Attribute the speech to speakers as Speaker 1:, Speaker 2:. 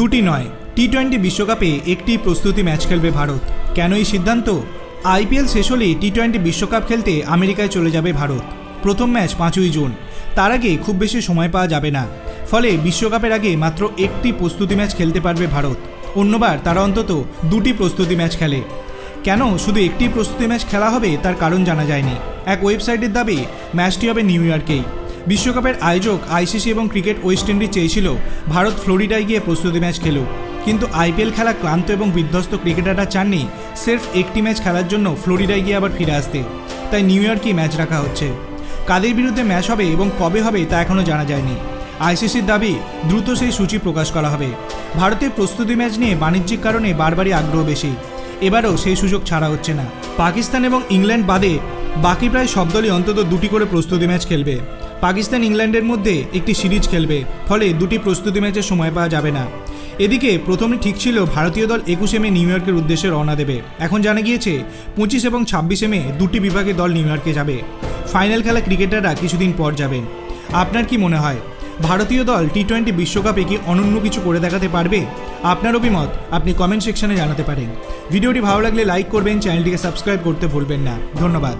Speaker 1: দুটি নয়। T twenty বিশ্বকাপে একটি প্রস্তুতি ম্যাচ খেলবে ভারত। কেন এই সিদ্ধান্ত? আইপিএল শেষ হলেই টি টোয়েন্টি বিশ্বকাপ খেলতে আমেরিকায় চলে যাবে ভারত। প্রথম ম্যাচ পাঁচই জুন। তার আগে খুব বেশি সময় পাওয়া যাবে না। ফলে বিশ্বকাপের আগে মাত্র একটি প্রস্তুতি ম্যাচ খেলতে পারবে ভারত। অন্যবার তারা অন্তত দুটি প্রস্তুতি ম্যাচ খেলে। কেন শুধু একটি প্রস্তুতি ম্যাচ খেলা হবে তার কারণ জানা যায়নি। এক ওয়েবসাইটের দাবি, ম্যাচটি হবে নিউ ইয়র্কেই। বিশ্বকাপের আয়োজক আইসিসি এবং ক্রিকেট ওয়েস্ট ইন্ডিজ চেয়েছিল ভারত ফ্লোরিডায় গিয়ে প্রস্তুতি ম্যাচ খেলুক। কিন্তু আইপিএল খেলা ক্লান্ত এবং বিধ্বস্ত ক্রিকেটাররা চাননি সির্ফ একটি ম্যাচ খেলার জন্য ফ্লোরিডায় গিয়ে আবার ফিরে আসতে। তাই নিউ ইয়র্কেই ম্যাচ রাখা হচ্ছে। কাদের বিরুদ্ধে ম্যাচ হবে এবং কবে হবে তা এখনও জানা যায়নি। আইসিসির দাবি, দ্রুত সেই সূচি প্রকাশ করা হবে। ভারতের প্রস্তুতি ম্যাচ নিয়ে বাণিজ্যিক কারণে বারবারই আগ্রহ বেশি। এবারও সেই সুযোগ ছাড়া হচ্ছে না। পাকিস্তান এবং ইংল্যান্ড বাদে বাকি প্রায় সব দলই অন্তত দুটি করে প্রস্তুতি ম্যাচ খেলবে। পাকিস্তান ইংল্যান্ডের মধ্যে একটি সিরিজ খেলবে, ফলে দুটি প্রস্তুতি ম্যাচের সময় পাওয়া যাবে না। এদিকে প্রথমে ঠিক ছিল ভারতীয় দল একুশে মে নিউ ইয়র্কের উদ্দেশ্যে রওনা দেবে। এখন জানা গিয়েছে, পঁচিশ এবং ছাব্বিশে মে দুটি বিভাগে দল নিউ ইয়র্কে যাবে। ফাইনাল খেলা ক্রিকেটাররা কিছুদিন পর যাবেন। আপনার কি মনে হয়, ভারতীয় দল টি টোয়েন্টি বিশ্বকাপে কি অনন্য কিছু করে দেখাতে পারবে? আপনার অভিমত আপনি কমেন্ট সেকশনে জানাতে পারেন। ভিডিওটি ভালো লাগলে লাইক করবেন, চ্যানেলটিকে সাবস্ক্রাইব করতে ভুলবেন না। ধন্যবাদ।